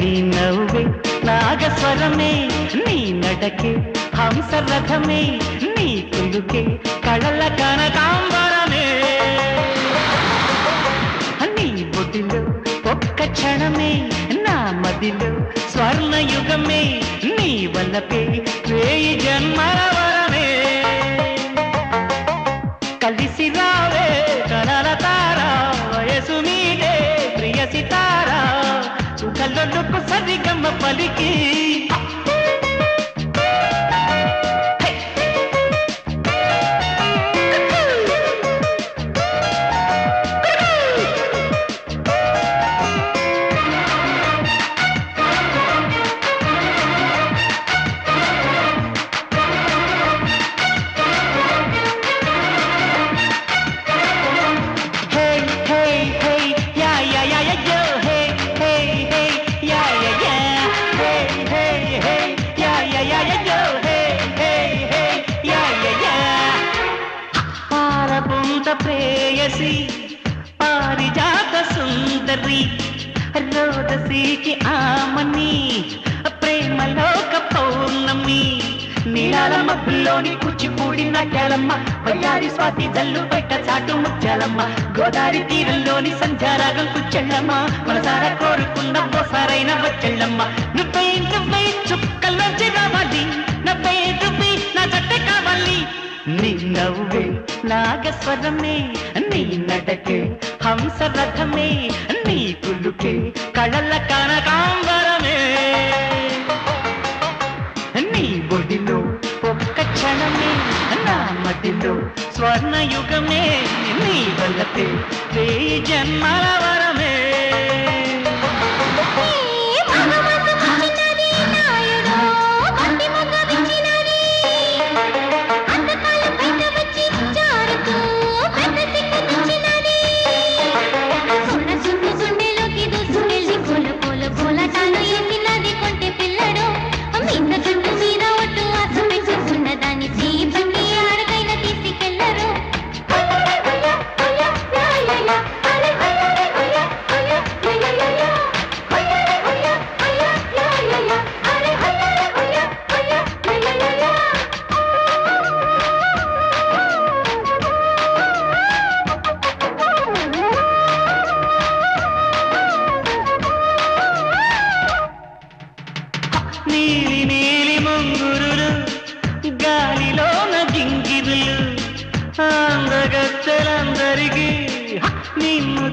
నీ నవ్వే నాగస్వరమే నీ నటకే హంసరథమే నీ కులుకే కళల కనకాంబరమే. నీ బొడ్డిలో ఒక్క క్షణమే నా మదిలో స్వర్ణయుగమే నీ వల్లపే వేయి జన్మల వరమే. కలిసి రావే కళల చుకల్లొల్లుకు సరిగమ్మ పలికి. సుందరి రోదసీకి ఆమని ప్రేమలోక పౌర్ణమి. నీలాలమ్మ పుల్లోని కూచిపూడి నాట్యాలమ్మ వయ్యారి స్వాతి జల్లు బయట చాటు ముత్యాలమ్మ గోదావరి తీరంలోని సంధ్యారాగం కుచ్చెళ్ళమ్మ మనసారా కోరుకున్న ఓసారైన వచ్చెళ్ళమ్మ. నువ్వే నువ్వే చుక్కల్లోంచి రావాలి నవ్వే నువ్వే నా జట్టే కావాలి. నీ నవ్వే నాగస్వరమే నీ నటకే హంసరథమే నీ పులుకే కళల కనకాంబరమే. నీ బొడిలో ఒక్క క్షణమే నా మదిలో స్వర్ణయుగమే నీ వల్లతే వేయి జన్మల వరమే.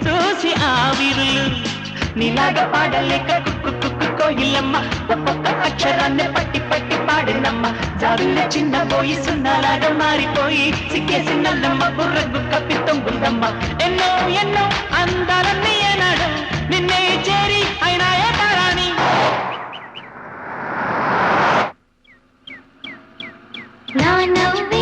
చూసి ఆవిరులు నీలాగ పాడలేక కుక్కు కుక్కు కోయిలమ్మ. ఒక్కొక్క అక్షరాన్ని పట్టి పట్టి పాడినమ్మ. జారుల చిన్న పోయి సున్నాలాగా మారిపోయి సిక్కేసి నల్లమ్మ బుర్రకు కప్పి తొంగుందమ్మ. ఎన్నో ఎన్నో అందాలన్నీ ఏనాడు నిన్నే చేరి అయినా ఏ పారాని నా నవ్వే